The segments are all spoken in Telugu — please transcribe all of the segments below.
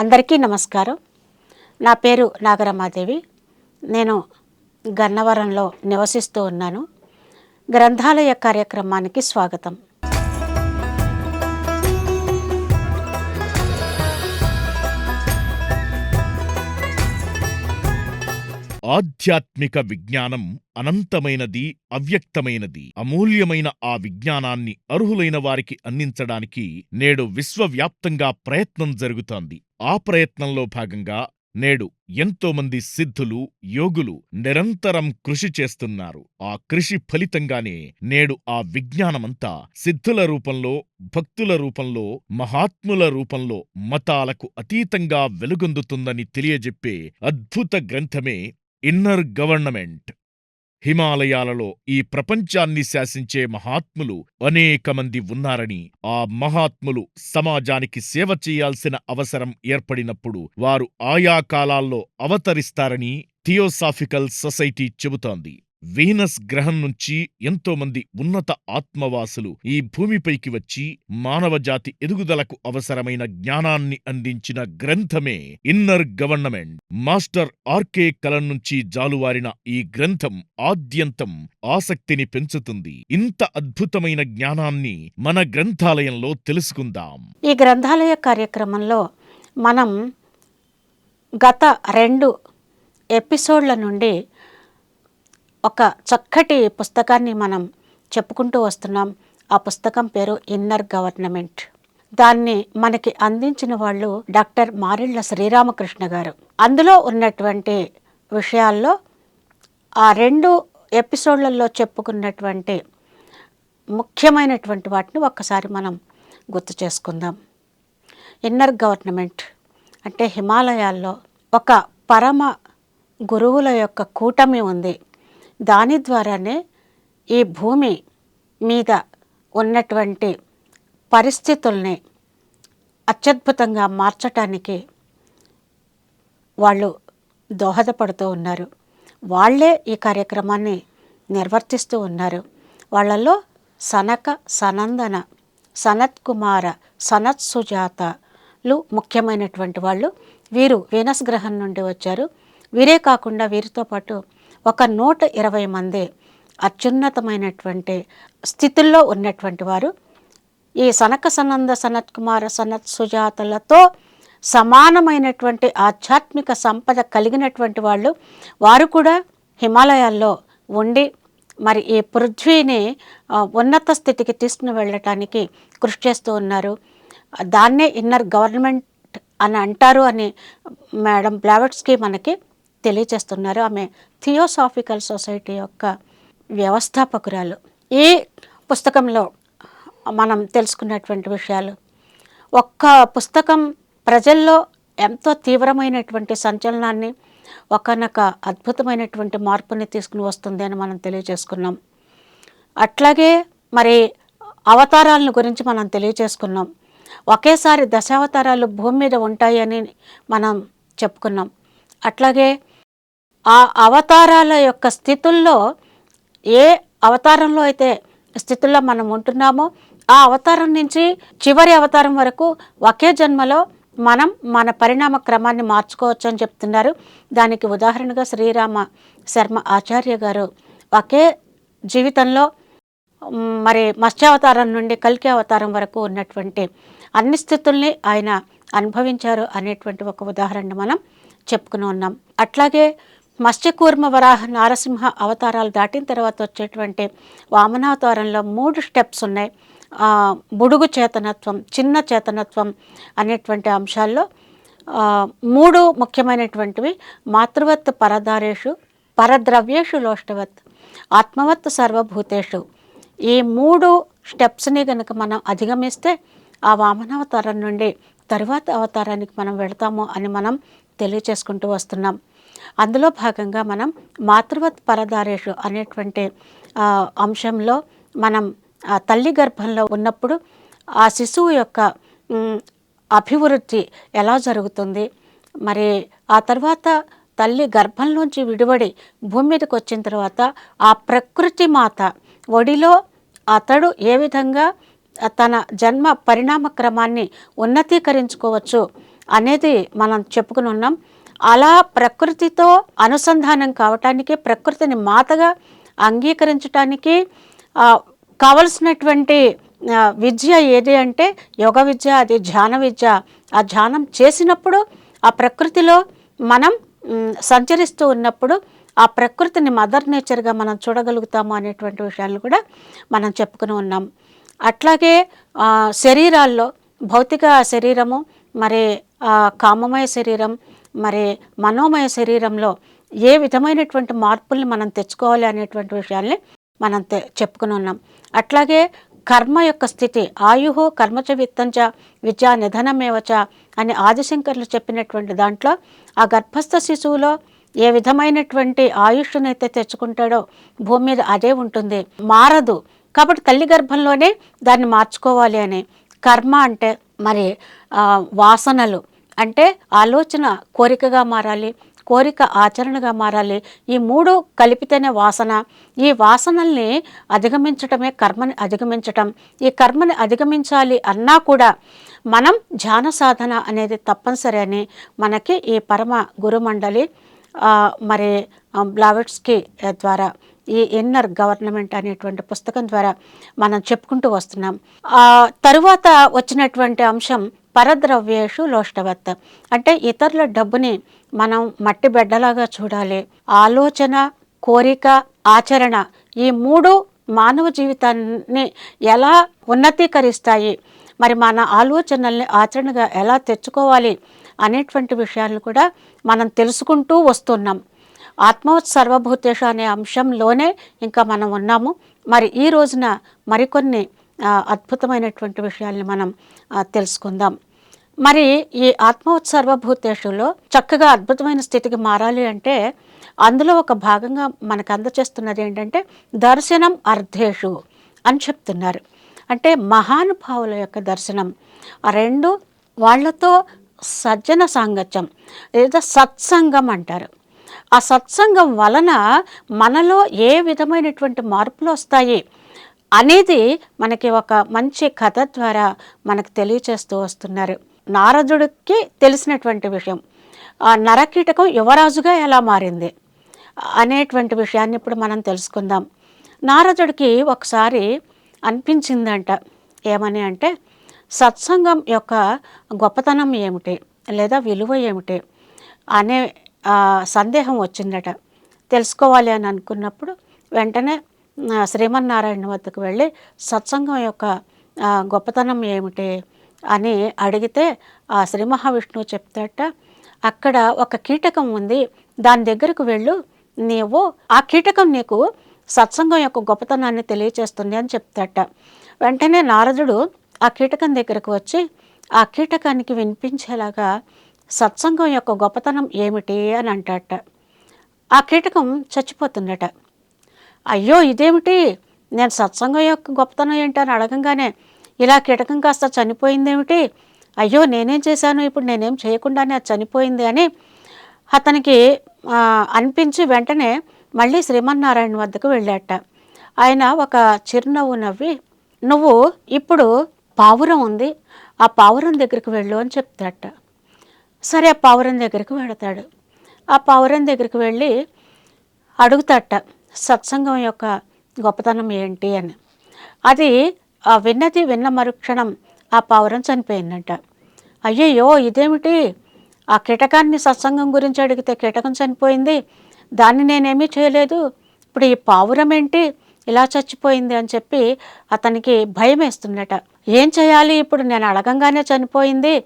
అందరికీ నమస్కారం. నా పేరు నాగరమాదేవి. నేను గన్నవరంలో నివసిస్తూ ఉన్నాను. గ్రంథాలయ కార్యక్రమానికి స్వాగతం. ఆధ్యాత్మిక విజ్ఞానం అనంతమైనది అవ్యక్తమైనది. అమూల్యమైన ఆ విజ్ఞానాన్ని అర్హులైన వారికి అందించడానికి నేడు విశ్వవ్యాప్తంగా ప్రయత్నం జరుగుతోంది. ఆ ప్రయత్నంలో భాగంగా నేడు ఎంతో మంది సిద్ధులు యోగులు నిరంతరం కృషి చేస్తున్నారు. ఆ కృషి ఫలితంగానే నేడు ఆ విజ్ఞానమంతా సిద్ధుల రూపంలో భక్తుల రూపంలో మహాత్ముల రూపంలో మతాలకు అతీతంగా వెలుగొందుతుందని తెలియజెప్పే అద్భుత గ్రంథమే ఇన్నర్ గవర్నమెంట్. హిమాలయాలలో ఈ ప్రపంచాన్ని శాసించే మహాత్ములు అనేక మంది ఉన్నారని ఆ మహాత్ములు సమాజానికి సేవ చేయాల్సిన అవసరం ఏర్పడినప్పుడు వారు ఆయా కాలాల్లో అవతరిస్తారని థియోసాఫికల్ సొసైటీ చెబుతోంది. వీనస్ గ్రహం నుంచి ఎంతోమంది ఉన్నత ఆత్మవాసులు ఈ భూమిపైకి వచ్చి మానవజాతి ఎదుగుదలకు అవసరమైన జ్ఞానాన్ని అందించిన గ్రంథమే ఇన్నర్ గవర్నమెంట్. మాస్టర్ ఆర్కే కలం నుంచి జాలువారిన ఈ గ్రంథం ఆద్యంతం ఆసక్తిని పెంచుతుంది. ఇంత అద్భుతమైన జ్ఞానాన్ని మన గ్రంథాలయంలో తెలుసుకుందాం. ఈ గ్రంథాలయ కార్యక్రమంలో మనం గత రెండు ఎపిసోడ్ల నుండి ఒక చక్కటి పుస్తకాన్ని మనం చెప్పుకుంటూ వస్తున్నాం. ఆ పుస్తకం పేరు ఇన్నర్ గవర్నమెంట్. దాన్ని మనకి అందించిన వాళ్ళు డాక్టర్ మారిళ్ళ శ్రీరామకృష్ణ గారు. అందులో ఉన్నటువంటి విషయాల్లో ఆ రెండు ఎపిసోడ్లలో చెప్పుకున్నటువంటి ముఖ్యమైనటువంటి వాటిని ఒక్కసారి మనం గుర్తు చేసుకుందాం. ఇన్నర్ గవర్నమెంట్ అంటే హిమాలయాల్లో ఒక పరమ గురువుల యొక్క కూటమి ఉంది. దాని ద్వారానే ఈ భూమి మీద ఉన్నటువంటి పరిస్థితుల్ని అత్యద్భుతంగా మార్చటానికి వాళ్ళు దోహదపడుతూ ఉన్నారు. వాళ్ళే ఈ కార్యక్రమాన్ని నిర్వర్తిస్తూ ఉన్నారు. వాళ్ళలో సనక సనందన సనత్ కుమార సనత్ సుజాతలు ముఖ్యమైనటువంటి వాళ్ళు. వీరు వీనస్ గ్రహం నుండి వచ్చారు. వీరే కాకుండా వీరితో పాటు ఒక నూట ఇరవై మంది అత్యున్నతమైనటువంటి స్థితుల్లో ఉన్నటువంటి వారు ఈ సనక సనంద సనత్ కుమార సనత్ సుజాతలతో సమానమైనటువంటి ఆధ్యాత్మిక సంపద కలిగినటువంటి వాళ్ళు వారు కూడా హిమాలయాల్లో ఉండి మరి ఈ పృథ్వీని ఉన్నత స్థితికి తీసుకుని వెళ్ళటానికి కృషి చేస్తూ ఉన్నారు. దాన్నే ఇన్నర్ గవర్నమెంట్ అని అంటారు అని మేడం బ్లావెట్స్కి మనకి తెలియజేస్తున్నారు. ఆమె థియోసాఫికల్ సొసైటీ యొక్క వ్యవస్థాపకురాలు. ఈ పుస్తకంలో మనం తెలుసుకున్నటువంటి విషయాలు ఒక్క పుస్తకం ప్రజల్లో ఎంతో తీవ్రమైనటువంటి సంచలనాన్ని ఒకనొక అద్భుతమైనటువంటి మార్పుని తీసుకుని వస్తుంది అని మనం తెలియజేసుకున్నాం. అట్లాగే మరి అవతారాలను గురించి మనం తెలియజేసుకున్నాం. ఒకేసారి దశావతారాలు భూమి మీద ఉంటాయని మనం చెప్పుకున్నాం. అట్లాగే ఆ అవతారాల యొక్క స్థితుల్లో ఏ అవతారంలో అయితే స్థితుల్లో మనం ఉంటున్నామో ఆ అవతారం నుంచి చివరి అవతారం వరకు ఒకే జన్మలో మనం మన పరిణామ క్రమాన్ని మార్చుకోవచ్చు అని చెప్తున్నారు. దానికి ఉదాహరణగా శ్రీరామ శర్మ ఆచార్య గారు ఒకే జీవితంలో మరి మత్స్యావతారం నుండి కల్కి అవతారం వరకు ఉన్నటువంటి అన్ని స్థితుల్ని ఆయన అనుభవించారు అనేటువంటి ఒక ఉదాహరణ మనం చెప్పుకుని ఉన్నాం. అట్లాగే మత్స్యకూర్మ వరాహ నారసింహ అవతారాలు దాటిన తర్వాత వచ్చేటువంటి వామనావతారంలో మూడు స్టెప్స్ ఉన్నాయి. బుడుగు చేతనత్వం చిన్న చేతనత్వం అనేటువంటి అంశాల్లో మూడు ముఖ్యమైనటువంటివి మాతృవత్ పరదారేషు పరద్రవ్యేషు లోష్టవత్ ఆత్మవత్ సర్వభూతేషు. ఈ మూడు స్టెప్స్ని కనుక మనం అధిగమిస్తే ఆ వామనావతారం నుండి తరువాత అవతారానికి మనం వెళతాము అని మనం తెలియచేసుకుంటూ వస్తున్నాం. అందులో భాగంగా మనం మాతృవత్ పరదారేషు అనేటువంటి అంశంలో మనం ఆ తల్లి గర్భంలో ఉన్నప్పుడు ఆ శిశువు యొక్క అభివృద్ధి ఎలా జరుగుతుంది? మరి ఆ తర్వాత తల్లి గర్భంలోంచి విడివడి భూమి మీదకి వచ్చిన తర్వాత ఆ ప్రకృతి మాత ఒడిలో అతడు ఏ విధంగా తన జన్మ పరిణామ క్రమాన్ని ఉన్నతీకరించుకోవచ్చు అనేది మనం చెప్పుకుని ఉన్నాం. అలా ప్రకృతితో అనుసంధానం కావటానికి ప్రకృతిని మాతగా అంగీకరించటానికి కావలసినటువంటి విద్య ఏది అంటే యోగ విద్య అది ధ్యాన విద్య. ఆ ధ్యానం చేసినప్పుడు ఆ ప్రకృతిలో మనం సంచరిస్తూ ఉన్నప్పుడు ఆ ప్రకృతిని మదర్ నేచర్గా మనం చూడగలుగుతాము అనేటువంటి విషయాలు కూడా మనం చెప్పుకుని ఉన్నాం. అట్లాగే శరీరాల్లో భౌతిక శరీరము మరి కామమయ శరీరం మరి మనోమయ శరీరంలో ఏ విధమైనటువంటి మార్పుల్ని మనం తెచ్చుకోవాలి అనేటువంటి విషయాల్ని మనం తె చెప్పుకుని ఉన్నాం. అట్లాగే కర్మ యొక్క స్థితి ఆయుహు కర్మచ విత్తంచ విద్యా నిధనమేవచ అని ఆదిశంకర్లు చెప్పినటువంటి దాంట్లో ఆ గర్భస్థ శిశువులో ఏ విధమైనటువంటి ఆయుష్నైతే తెచ్చుకుంటాడో భూమి మీద అదే ఉంటుంది. మారదు. కాబట్టి తల్లి గర్భంలోనే దాన్ని మార్చుకోవాలి అని. కర్మ అంటే మరి వాసనలు. అంటే ఆలోచన కోరికగా మారాలి కోరిక ఆచరణగా మారాలి. ఈ మూడు కలిపితేనే వాసన. ఈ వాసనల్ని అధిగమించటమే కర్మని అధిగమించటం. ఈ కర్మని అధిగమించాలి అన్నా కూడా మనం ధ్యాన సాధన అనేది తప్పనిసరి అని మనకి ఈ పరమ గురుమండలి మరి బ్లావెట్స్కి ద్వారా ఈ ఇన్నర్ గవర్నమెంట్ అనేటువంటి పుస్తకం ద్వారా మనం చెప్పుకుంటూ వస్తున్నాం. తరువాత వచ్చినటువంటి అంశం పరద్రవ్యేషు లోష్టవత్. అంటే ఇతరుల డబ్బుని మనం మట్టి బిడ్డలాగా చూడాలి. ఆలోచన కోరిక ఆచరణ ఈ మూడు మానవ జీవితాన్ని ఎలా ఉన్నతీకరిస్తాయి? మరి మన ఆలోచనల్ని ఆచరణగా ఎలా తెచ్చుకోవాలి అనేటువంటి విషయాలను కూడా మనం తెలుసుకుంటూ వస్తున్నాం. ఆత్మ సర్వభూతేషు అనే అంశంలోనే ఇంకా మనం ఉన్నాము. మరి ఈ రోజున మరికొన్ని అద్భుతమైనటువంటి విషయాల్ని మనం తెలుసుకుందాం. మరి ఈ ఆత్మోత్సర్వభూతేషులో చక్కగా అద్భుతమైన స్థితికి మారాలి అంటే అందులో ఒక భాగంగా మనకు అందచేస్తున్నది ఏంటంటే దర్శనం అర్ధేషు అని చెప్తున్నారు. అంటే మహానుభావుల యొక్క దర్శనం. ఆ రెండు వాళ్ళతో సజ్జన సాంగత్యం లేదా సత్సంగం అంటారు. ఆ సత్సంగం వలన మనలో ఏ విధమైనటువంటి మార్పులు వస్తాయి? అనేది మనకి ఒక మంచి కథ ద్వారా మనకు తెలియచేస్తూ వస్తున్నారు. నారదుడికి తెలిసినటువంటి విషయం నరకీటకం యువరాజుగా ఎలా మారింది అనేటువంటి విషయాన్ని ఇప్పుడు మనం తెలుసుకుందాం. నారదుడికి ఒకసారి అనిపించిందంట ఏమని అంటే సత్సంగం యొక్క గొప్పతనం ఏమిటి లేదా విలువ ఏమిటి? అనే సందేహం వచ్చిందట. తెలుసుకోవాలి అని అనుకున్నప్పుడు వెంటనే శ్రీమన్నారాయణ వద్దకు వెళ్ళి సత్సంగం యొక్క గొప్పతనం ఏమిటి అని అడిగితే ఆ శ్రీ మహావిష్ణువు చెప్తాట అక్కడ ఒక కీటకం ఉంది దాని దగ్గరకు వెళ్ళు నీవు ఆ కీటకం నీకు సత్సంగం యొక్క గొప్పతనాన్ని తెలియచేస్తుంది అని చెప్తాట వెంటనే నారదుడు ఆ కీటకం దగ్గరకు వచ్చి ఆ కీటకానికి వినిపించేలాగా సత్సంగం యొక్క గొప్పతనం ఏమిటి అని అంటాట ఆ కీటకం చచ్చిపోతుందట. అయ్యో ఇదేమిటి? నేను సత్సంగం యొక్క గొప్పతనం ఏంటి అని అడగంగానే ఇలా కీటకం కాస్త చనిపోయిందేమిటి? అయ్యో నేనేం చేశాను? ఇప్పుడు నేనేం చేయకుండానే అది చనిపోయింది అని అతనికి అనిపించి వెంటనే మళ్ళీ శ్రీమన్నారాయణ వద్దకు వెళ్ళాట. ఆయన ఒక చిరునవ్వు నవ్వి నువ్వు ఇప్పుడు పావురం ఉంది. ఆ పావురం దగ్గరికి వెళ్ళు అని చెప్తాట సరే ఆ పావురం దగ్గరికి వెళతాడు ఆ పావురం దగ్గరికి వెళ్ళి అడుగుతాట సత్సంగం యొక్క గొప్పతనం ఏంటి అని. అది ఆ విన్నది విన్న మరుక్షణం ఆ పావురం చనిపోయిందంట. అయ్యయ్యో ఇదేమిటి? ఆ కీటకాన్ని సత్సంగం గురించి అడిగితే కీటకం చనిపోయింది. దాన్ని నేనేమీ చేయలేదు. ఇప్పుడు ఈ పావురం ఏంటి? ఇలా చచ్చిపోయింది అని చెప్పి అతనికి భయం వేస్తుందట. ఏం చేయాలి? ఇప్పుడు నేను అడగంగానే చనిపోయింది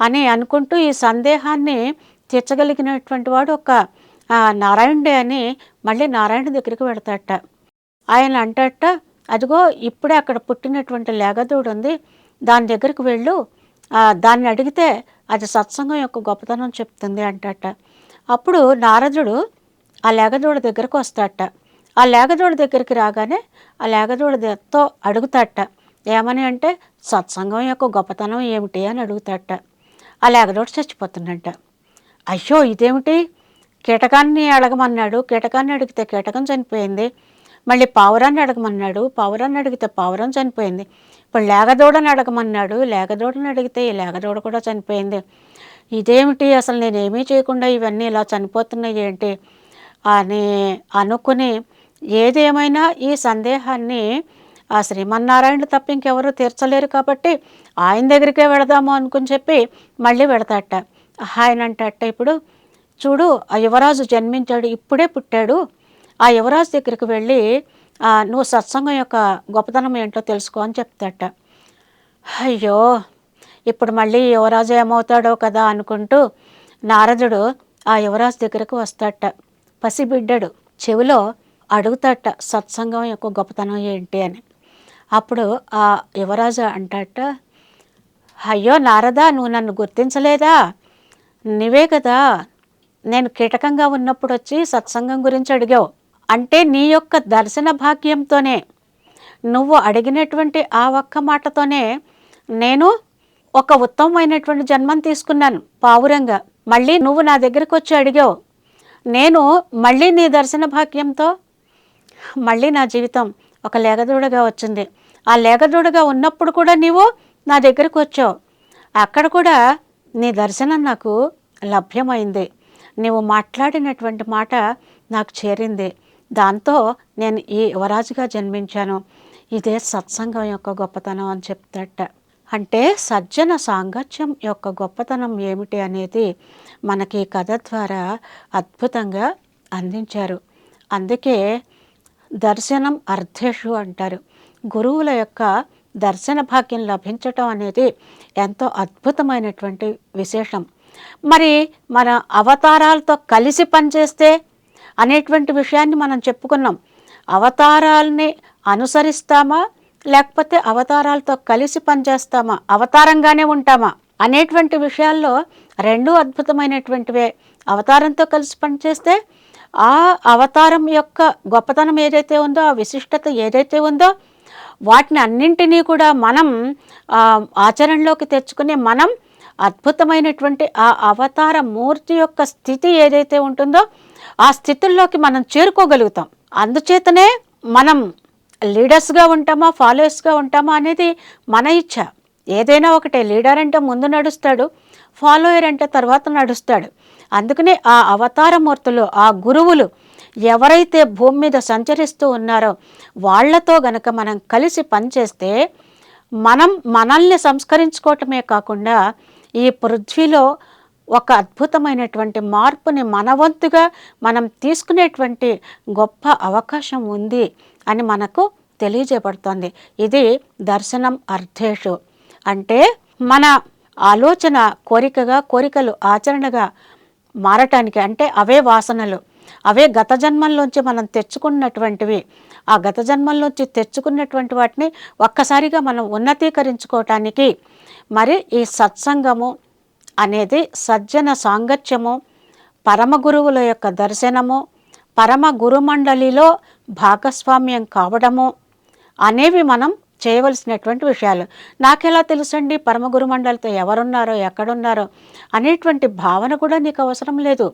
అని అనుకుంటూ ఈ సందేహాన్ని తీర్చగలిగినటువంటి వాడు ఒక నారాయణుడే అని మళ్ళీ నారాయణ దగ్గరికి వెడతాట ఆయన అంటట అదిగో ఇప్పుడే అక్కడ పుట్టినటువంటి లేగదూడు ఉంది దాని దగ్గరికి వెళ్ళు దాన్ని అడిగితే అది సత్సంగం యొక్క గొప్పతనం చెప్తుంది అంటట అప్పుడు నారదుడు ఆ లేగదూడ దగ్గరకు వస్తాట ఆ లేగదూడ దగ్గరికి రాగానే ఆ లేగదూడతో అడుగుతాట ఏమని అంటే సత్సంగం యొక్క గొప్పతనం ఏమిటి అని అడుగుతాట ఆ లేగదూడ చచ్చిపోతుందంట. అయ్యో ఇదేమిటి? కీటకాన్ని అడగమన్నాడు. కీటకాన్ని అడిగితే కీటకం చనిపోయింది. మళ్ళీ పావురాన్ని అడగమన్నాడు. పావురాన్ని అడిగితే పావురం చనిపోయింది. ఇప్పుడు లేగదూడని అడగమన్నాడు. లేగదూడని అడిగితే ఈ లేగదూడ కూడా చనిపోయింది. ఇదేమిటి? అసలు నేనేమీ చేయకుండా ఇవన్నీ ఇలా చనిపోతున్నాయి ఏంటి? అని అనుకుని ఏదేమైనా ఈ సందేహాన్ని ఆ శ్రీమన్నారాయణ తప్ప ఇంకెవరూ తీర్చలేరు కాబట్టి ఆయన దగ్గరికే వెళదాము అనుకుని చెప్పి మళ్ళీ వెళతాట ఆయన అంటట ఇప్పుడు చూడు ఆ యువరాజు జన్మించాడు ఇప్పుడే పుట్టాడు. ఆ యువరాజు దగ్గరికి వెళ్ళి నువ్వు సత్సంగం యొక్క గొప్పతనం ఏంటో తెలుసుకో అని చెప్తాట. అయ్యో ఇప్పుడు మళ్ళీ యువరాజు ఏమవుతాడో కదా అనుకుంటూ నారదుడు ఆ యువరాజు దగ్గరకు వస్తాట. పసిబిడ్డడు చెవిలో అడుగుతాట సత్సంగం యొక్క గొప్పతనం ఏంటి అని. అప్పుడు ఆ యువరాజు అంటాట అయ్యో నారదా నువ్వు నన్ను గుర్తించలేదా? నువ్వే కదా నేను కీటకంగా ఉన్నప్పుడు వచ్చి సత్సంగం గురించి అడిగావు. అంటే నీ యొక్క దర్శన భాగ్యంతోనే నువ్వు అడిగినటువంటి ఆ ఒక్క మాటతోనే నేను ఒక ఉత్తమమైనటువంటి జన్మం తీసుకున్నాను పావురంగా. మళ్ళీ నువ్వు నా దగ్గరికి వచ్చి అడిగావు నేను మళ్ళీ నీ దర్శన భాగ్యంతో మళ్ళీ నా జీవితం ఒక లేగదూడగా వచ్చింది. ఆ లేగదూడగా ఉన్నప్పుడు కూడా నీవు నా దగ్గరకు వచ్చావు అక్కడ కూడా నీ దర్శనం నాకు లభ్యమైంది. నీవు మాట్లాడినటువంటి మాట నాకు చేరింది. దాంతో నేను ఈ యువరాజుగా జన్మించాను. ఇదే సత్సంగం యొక్క గొప్పతనం అని చెప్తట. అంటే సజ్జన సాంగత్యం యొక్క గొప్పతనం ఏమిటి అనేది మనకి కథ ద్వారా అద్భుతంగా అందించారు. అందుకే దర్శనం అర్ధేషు అంటారు. గురువుల యొక్క దర్శన భాగ్యం లభించటం అనేది ఎంతో అద్భుతమైనటువంటి విశేషం. మరి మన అవతారాలతో కలిసి పనిచేస్తే అనేటువంటి విషయాన్ని మనం చెప్పుకున్నాం. అవతారాల్ని అనుసరిస్తామా? లేకపోతే అవతారాలతో కలిసి పనిచేస్తామా? అవతారంగానే ఉంటామా? అనేటువంటి విషయాల్లో రెండు అద్భుతమైనటువంటివే. అవతారంతో కలిసి పనిచేస్తే ఆ అవతారం యొక్క గొప్పతనం ఏదైతే ఉందో ఆ విశిష్టత ఏదైతే ఉందో వాటిని అన్నింటినీ కూడా మనం ఆచరణలోకి తెచ్చుకుని మనం అద్భుతమైనటువంటి ఆ అవతార మూర్తి యొక్క స్థితి ఏదైతే ఉంటుందో ఆ స్థితుల్లోకి మనం చేరుకోగలుగుతాం. అందుచేతనే మనం లీడర్స్గా ఉంటామా ఫాలోయర్స్గా ఉంటామా అనేది మన ఇచ్చ. ఏదైనా ఒకటే లీడర్ అంటే ముందు నడుస్తాడు ఫాలోయర్ అంటే తర్వాత నడుస్తాడు. అందుకనే ఆ అవతార మూర్తులు ఆ గురువులు ఎవరైతే భూమి మీద సంచరిస్తూ ఉన్నారో వాళ్ళతో గనక మనం కలిసి పనిచేస్తే మనం మనల్ని సంస్కరించుకోవటమే కాకుండా ఈ పృథ్వీలో ఒక అద్భుతమైనటువంటి మార్పుని మనవంతుగా మనం తీసుకునేటువంటి గొప్ప అవకాశం ఉంది అని మనకు తెలియజేయబడుతోంది. ఇది దర్శనం అర్థేషు అంటే మన ఆలోచన కోరికగా కోరికలు ఆచరణగా మారటానికి అంటే అవే వాసనలు అవే గత జన్మల్లోంచి మనం తెచ్చుకున్నటువంటివి ఆ గత జన్మల్లోంచి తెచ్చుకున్నటువంటి వాటిని ఒక్కసారిగా మనం ఉన్నతీకరించుకోవటానికి మరి ఈ సత్సంగము అనేది సజ్జన సాంగత్యము పరమ గురువుల యొక్క దర్శనము పరమ గురుమండలిలో భాగస్వామ్యం కావడము అనేవి మనం చేయవలసినటువంటి విషయాలు. నాకెలా తెలుసండి? పరమ గురుమండలితో ఎవరున్నారో ఎక్కడున్నారో అనేటువంటి భావన కూడా నీకు అవసరం లేదు.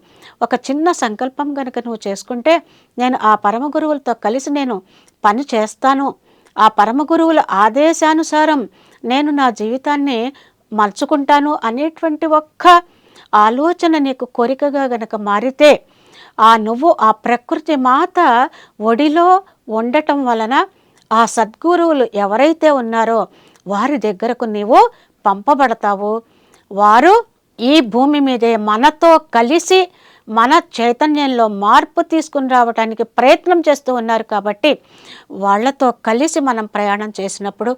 ఒక చిన్న సంకల్పం కనుక నువ్వు చేసుకుంటే నేను ఆ పరమ గురువులతో కలిసి నేను పని చేస్తాను. ఆ పరమ గురువుల ఆదేశానుసారం నేను నా జీవితాన్ని మలుచుకుంటాను అనేటువంటి ఒక్క ఆలోచన నీకు కోరికగా గనక మారితే ఆ నువ్వు ఆ ప్రకృతి మాత ఒడిలో ఉండటం వలన ఆ సద్గురువులు ఎవరైతే ఉన్నారో వారి దగ్గరకు నీవు పంపబడతావు. వారు ఈ భూమి మీదే మనతో కలిసి మన చైతన్యంలో మార్పు తీసుకుని రావడానికి ప్రయత్నం చేస్తూ ఉన్నారు కాబట్టి వాళ్ళతో కలిసి మనం ప్రయాణం చేసినప్పుడు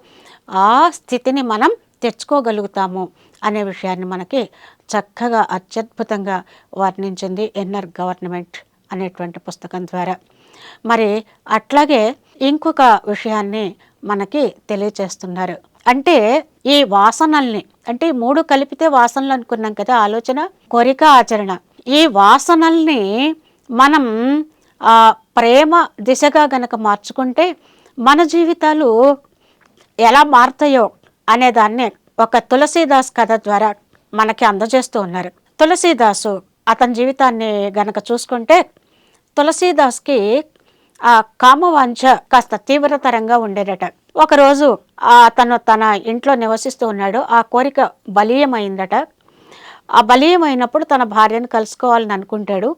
ఆ స్థితిని మనం తెచ్చుకోగలుగుతాము అనే విషయాన్ని మనకి చక్కగా అత్యద్భుతంగా వర్ణించింది ఎన్ఆర్ గవర్నమెంట్ అనేటువంటి పుస్తకం ద్వారా. మరి అట్లాగే ఇంకొక విషయాన్ని మనకి తెలియచేస్తున్నారు. అంటే ఈ వాసనల్ని అంటే మూడు కలిపితే వాసనలు అనుకున్నాం కదా ఆలోచన కోరిక ఆచరణ. ఈ వాసనల్ని మనం ఆ, ప్రేమ దిశగా గనక మార్చుకుంటే మన జీవితాలు ఎలా మారుతాయో అనేదాన్ని ఒక తులసీదాస్ కథ ద్వారా మనకి అందజేస్తూ ఉన్నారు. తులసీదాసు అతని జీవితాన్ని గనక చూసుకుంటే తులసీదాస్కి ఆ కామవాంఛ కాస్త తీవ్రతరంగా ఉండేదట. ఒకరోజు తను అతను తన ఇంట్లో నివసిస్తూ ఉన్నాడు. ఆ కోరిక బలీయమైందట. ఆ బలీయమైనప్పుడు అయినప్పుడు తన భార్యను కలుసుకోవాలని అనుకుంటాడు.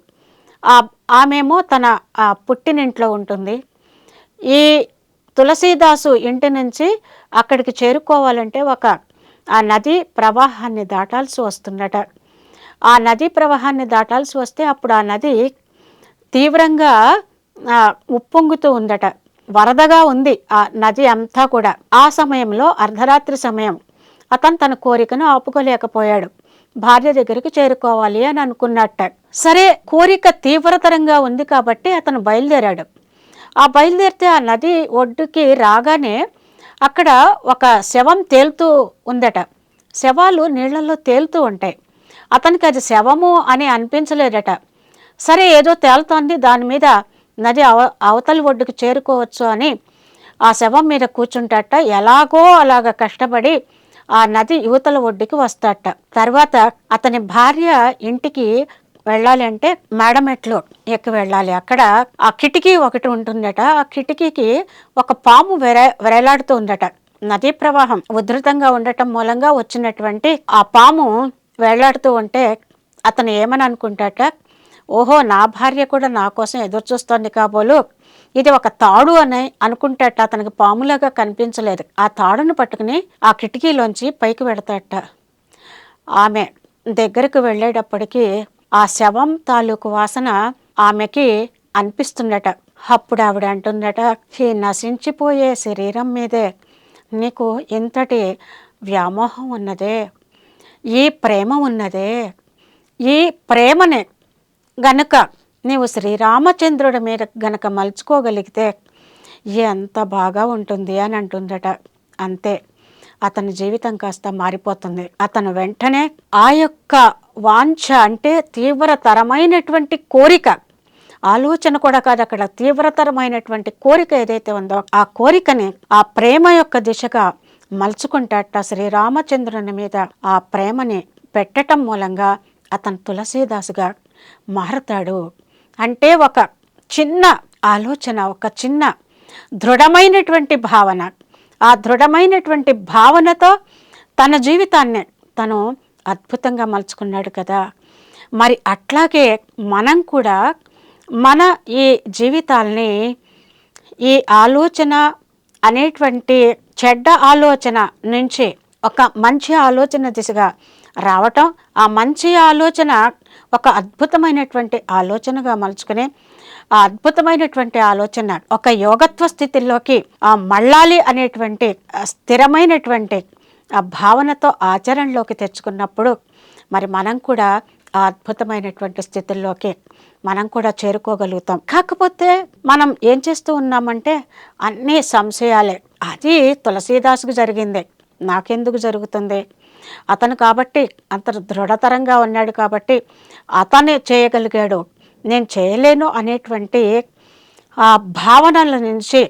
ఆ ఆమెమో తన ఆ పుట్టినింట్లో ఉంటుంది. ఈ తులసీదాసు ఇంటి నుంచి అక్కడికి చేరుకోవాలంటే ఒక ఆ నది ప్రవాహాన్ని దాటాల్సి వస్తుందట. ఆ నదీ ప్రవాహాన్ని దాటాల్సి వస్తే అప్పుడు ఆ నది తీవ్రంగా ఉప్పొంగుతూ ఉందట. వరదగా ఉంది ఆ నది అంతా కూడా. ఆ సమయంలో అర్ధరాత్రి సమయం. అతను తన కోరికను ఆపుకోలేకపోయాడు. భార్య దగ్గరికి చేరుకోవాలి అని అనుకున్నట్ట. సరే కోరిక తీవ్రతరంగా ఉంది కాబట్టి అతను బయలుదేరాడు. ఆ బయలుదేరితే ఆ నది ఒడ్డుకి రాగానే అక్కడ ఒక శవం తేలుతూ ఉందట. శవాలు నీళ్ళలో తేలుతూ ఉంటాయి. అతనికి అది శవము అని అనిపించలేదట. సరే ఏదో తేలుతోంది. దాని మీద నది అవ అవతలి ఒడ్డుకు చేరుకోవచ్చు అని ఆ శవం మీద కూర్చుంటట. ఎలాగో అలాగ కష్టపడి ఆ నది యువతల ఒడ్డుకి వస్తాట. తర్వాత అతని భార్య ఇంటికి వెళ్ళాలి అంటే మేడమెట్లు ఎక్కి వెళ్ళాలి. అక్కడ ఆ కిటికీ ఒకటి ఉంటుందట. ఆ కిటికీకి ఒక పాము వెరే వేలాడుతూ ఉందట. నదీ ప్రవాహం ఉధృతంగా ఉండటం మూలంగా వచ్చినటువంటి ఆ పాము వేలాడుతూ ఉంటే అతను ఏమని అనుకుంటాట? ఓహో నా భార్య కూడా నా కోసం ఎదురు చూస్తోంది కాబోలు ఇది ఒక తాడు అని అనుకుంటట అతనికి పాములాగా కనిపించలేదు. ఆ తాడును పట్టుకుని ఆ కిటికీలోంచి పైకి పెడతాట ఆమె దగ్గరకు వెళ్ళేటప్పటికీ ఆ శవం తాలూకు వాసన ఆమెకి అనిపిస్తుందట. అప్పుడు ఆవిడ అంటుందట ఈ నశించిపోయే శరీరం మీదే నీకు ఇంతటి వ్యామోహం ఉన్నదే ఈ ప్రేమ ఉన్నదే ఈ ప్రేమని గనుక నీవు శ్రీరామచంద్రుడి మీద గనక మలుచుకోగలిగితే ఎంత బాగా ఉంటుంది అని అంటుందట. అంతే. అతని జీవితం కాస్త మారిపోతుంది. అతను వెంటనే ఆ యొక్క వాంఛ అంటే తీవ్రతరమైనటువంటి కోరిక. ఆలోచన కూడా కాదు అక్కడ. తీవ్రతరమైనటువంటి కోరిక ఏదైతే ఉందో ఆ కోరికని ఆ ప్రేమ యొక్క దిశగా మలుచుకుంటాట శ్రీరామచంద్రుని మీద ఆ ప్రేమని పెట్టటం మూలంగా అతను తులసీదాసుగా మారతాడు. అంటే ఒక చిన్న ఆలోచన ఒక చిన్న దృఢమైనటువంటి భావన. ఆ దృఢమైనటువంటి భావనతో తన జీవితాన్ని తను అద్భుతంగా మలుచుకున్నాడు కదా. మరి అట్లాగే మనం కూడా మన ఈ జీవితాల్ని ఈ ఆలోచన అనేటువంటి చెడ్డ ఆలోచన నుంచి ఒక మంచి ఆలోచన దిశగా రావటం ఆ మంచి ఆలోచన ఒక అద్భుతమైనటువంటి ఆలోచనగా మలుచుకుని ఆ అద్భుతమైనటువంటి ఆలోచన ఒక యోగత్వ స్థితిలోకి ఆ మళ్ళాలి అనేటువంటి స్థిరమైనటువంటి ఆ భావనతో ఆచరణలోకి తెచ్చుకున్నప్పుడు మరి మనం కూడా ఆ అద్భుతమైనటువంటి స్థితుల్లోకి మనం కూడా చేరుకోగలుగుతాం. కాకపోతే మనం ఏం చేస్తూ ఉన్నామంటే అన్నీ సంశయాలే. అది తులసీదాసుకు జరిగింది. నాకెందుకు జరుగుతుంది? అతను కాబట్టి అంత దృఢతరంగా ఉన్నాడు కాబట్టి అతనే చేయగలిగాడు. నేను చేయలేను అనేటువంటి ఆ భావనల నుంచి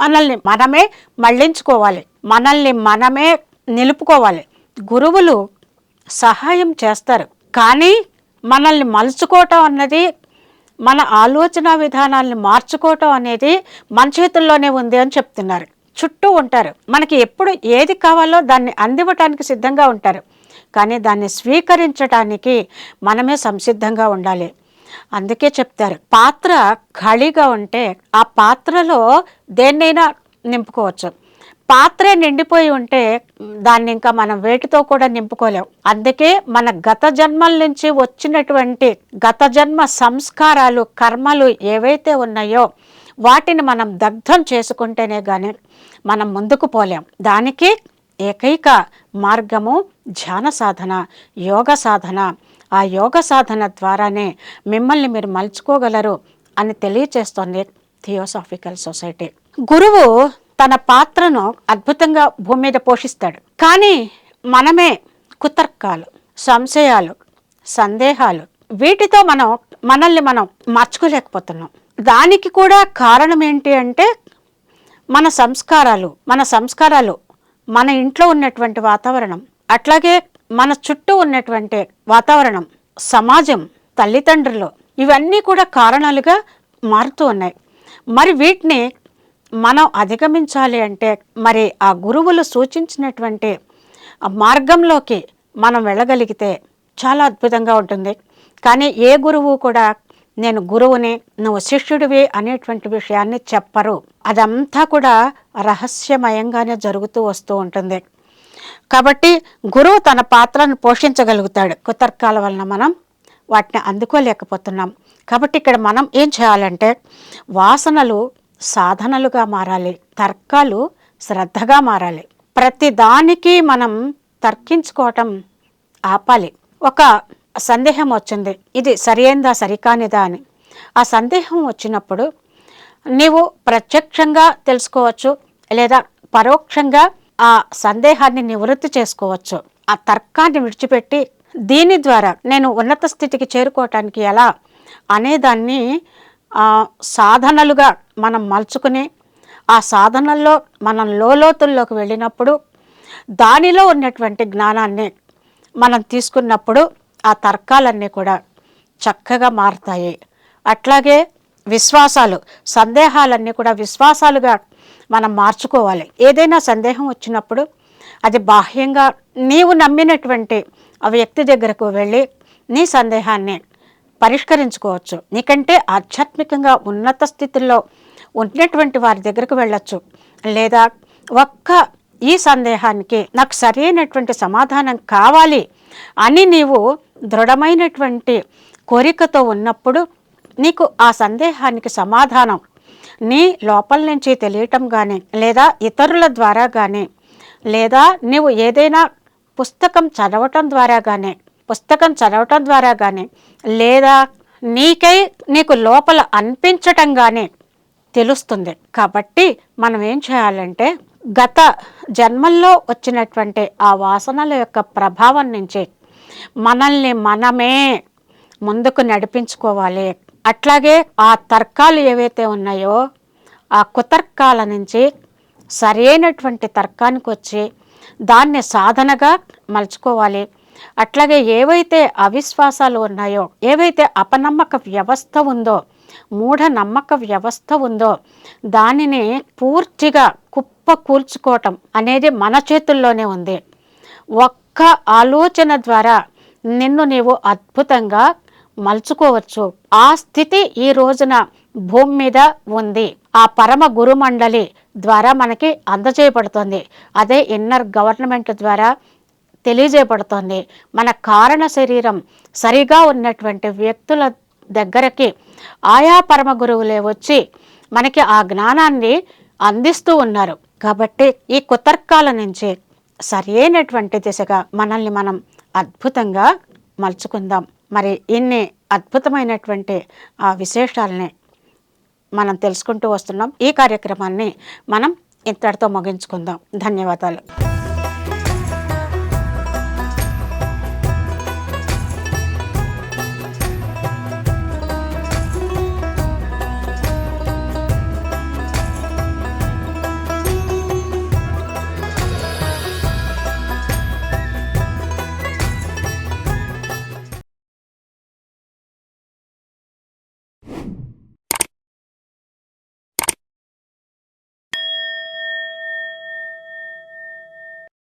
మనల్ని మనమే మళ్ళించుకోవాలి మనల్ని మనమే నిలుపుకోవాలి. గురువులు సహాయం చేస్తారు. కానీ మనల్ని మలుచుకోవటం అన్నది మన ఆలోచన విధానాల్ని మార్చుకోవటం అనేది మన చేతుల్లోనే ఉంది అని చెప్తున్నారు. చుట్టూ ఉంటారు. మనకి ఎప్పుడు ఏది కావాలో దాన్ని అందివ్వటానికి సిద్ధంగా ఉంటారు. కానీ దాన్ని స్వీకరించటానికి మనమే సంసిద్ధంగా ఉండాలి. అందుకే చెప్తారు పాత్ర ఖాళీగా ఉంటే ఆ పాత్రలో దేన్నైనా నింపుకోవచ్చు. పాత్రే నిండిపోయి ఉంటే దాన్ని ఇంకా మనం వేటితో కూడా నింపుకోలేం. అందుకే మన గత జన్మల నుంచి వచ్చినటువంటి గత జన్మ సంస్కారాలు కర్మలు ఏవైతే ఉన్నాయో వాటిని మనం దగ్ధం చేసుకుంటేనే కానీ మనం ముందుకు పోలేం. దానికి ఏకైక మార్గము ధ్యాన సాధన యోగ సాధన. ఆ యోగ సాధన ద్వారానే మిమ్మల్ని మీరు మలుచుకోగలరు అని తెలియచేస్తోంది థియోసాఫికల్ సొసైటీ. గురువు తన పాత్రను అద్భుతంగా భూమి మీద పోషిస్తాడు. కానీ మనమే కుతర్కాలు సంశయాలు సందేహాలు వీటితో మనం మనల్ని మనం మార్చుకోలేకపోతున్నాం. దానికి కూడా కారణం ఏంటి అంటే మన సంస్కారాలు మన సంస్కారాలు మన ఇంట్లో ఉన్నటువంటి వాతావరణం అట్లాగే మన చుట్టూ ఉన్నటువంటి వాతావరణం సమాజం తల్లిదండ్రులు ఇవన్నీ కూడా కారణాలుగా మారుతూ ఉన్నాయి. మరి వీటిని మనం అధిగమించాలి అంటే మరి ఆ గురువులు సూచించినటువంటి మార్గంలోకి మనం వెళ్ళగలిగితే చాలా అద్భుతంగా ఉంటుంది. కానీ ఏ గురువు కూడా నేను గురువుని నువ్వు శిష్యుడివి అనేటువంటి విషయాన్ని చెప్పరు. అదంతా కూడా రహస్యమయంగానే జరుగుతూ వస్తూ ఉంటుంది. కాబట్టి గురువు తన పాత్రను పోషించగలుగుతాడు. కుతర్కాల వలన మనం వాటిని అందుకోలేకపోతున్నాం. కాబట్టి ఇక్కడ మనం ఏం చేయాలంటే వాసనలు సాధనలుగా మారాలి. తర్కాలు శ్రద్ధగా మారాలి. ప్రతిదానికి మనం తర్కించుకోవటం ఆపాలి. ఒక సందేహం వచ్చింది. ఇది సరియైందా సరికానిదా అని. ఆ సందేహం వచ్చినప్పుడు నీవు ప్రత్యక్షంగా తెలుసుకోవచ్చు లేదా పరోక్షంగా ఆ సందేహాన్ని నివృత్తి చేసుకోవచ్చు. ఆ తర్కాన్ని విడిచిపెట్టి దీని ద్వారా నేను ఉన్నత స్థితికి చేరుకోవటానికి ఎలా అనేదాన్ని సాధనలుగా మనం మలుచుకుని ఆ సాధనల్లో మనం లోలోతుల్లోకి వెళ్ళినప్పుడు దానిలో ఉన్నటువంటి జ్ఞానాన్ని మనం తీసుకున్నప్పుడు ఆ తర్కాలన్నీ కూడా చక్కగా మారుతాయి. అట్లాగే విశ్వాసాలు సందేహాలన్నీ కూడా విశ్వాసాలుగా మనం మార్చుకోవాలి. ఏదైనా సందేహం వచ్చినప్పుడు అది బాహ్యంగా నీవు నమ్మినటువంటి ఆ వ్యక్తి దగ్గరకు వెళ్ళి నీ సందేహాన్ని పరిష్కరించుకోవచ్చు. నీకంటే ఆధ్యాత్మికంగా ఉన్నత స్థితిలో ఉన్నటువంటి వారి దగ్గరకు వెళ్ళచ్చు. లేదా ఒక్క ఈ సందేహానికి నాకు సరైనటువంటి సమాధానం కావాలి అని నీవు దృఢమైనటువంటి కోరికతో ఉన్నప్పుడు నీకు ఆ సందేహానికి సమాధానం. నీ లోపల నుంచి తెలియటం కానీ లేదా ఇతరుల ద్వారా కానీ లేదా నీవు ఏదైనా పుస్తకం చదవటం ద్వారా కానీ పుస్తకం చదవటం ద్వారా కానీ లేదా నీకై నీకు లోపల అనిపించటం కానీ తెలుస్తుంది. కాబట్టి మనం ఏం చేయాలంటే గత జన్మల్లో వచ్చినటువంటి ఆ వాసనల యొక్క ప్రభావం నుంచి మనల్ని మనమే ముందుకు నడిపించుకోవాలి. అట్లాగే ఆ తర్కాలు ఏవైతే ఉన్నాయో ఆ కుతర్కాల నుంచి సరైనటువంటి తర్కానికి వచ్చి దాన్ని సాధనగా మలుచుకోవాలి. అట్లాగే ఏవైతే అవిశ్వాసాలు ఉన్నాయో ఏవైతే అపనమ్మక వ్యవస్థ ఉందో మూఢ నమ్మక వ్యవస్థ ఉందో దానిని పూర్తిగా కుప్ప కూల్చుకోవటం అనేది మన చేతుల్లోనే ఉంది. ఒక్క ఆలోచన ద్వారా నిన్ను నీవు అద్భుతంగా మలుచుకోవచ్చు. ఆ స్థితి ఈ రోజున భూమి మీద ఉంది. ఆ పరమ గురుమండలి ద్వారా మనకి అందజేయబడుతుంది. అదే ఇన్నర్ గవర్నమెంట్ ద్వారా తెలియజేయబడుతోంది. మన కారణ శరీరం సరిగా ఉన్నటువంటి వ్యక్తుల దగ్గరకి ఆయా పరమ గురువులే వచ్చి మనకి ఆ జ్ఞానాన్ని అందిస్తూ ఉన్నారు. కాబట్టి ఈ కుతర్కాల నుంచి సరైనటువంటి దిశగా మనల్ని మనం అద్భుతంగా మలుచుకుందాం. మరి ఇన్ని అద్భుతమైనటువంటి ఆ విశేషాలని మనం తెలుసుకుంటూ వస్తున్నాం. ఈ కార్యక్రమాన్ని మనం ఇంతటితో ముగించుకుందాం. ధన్యవాదాలు.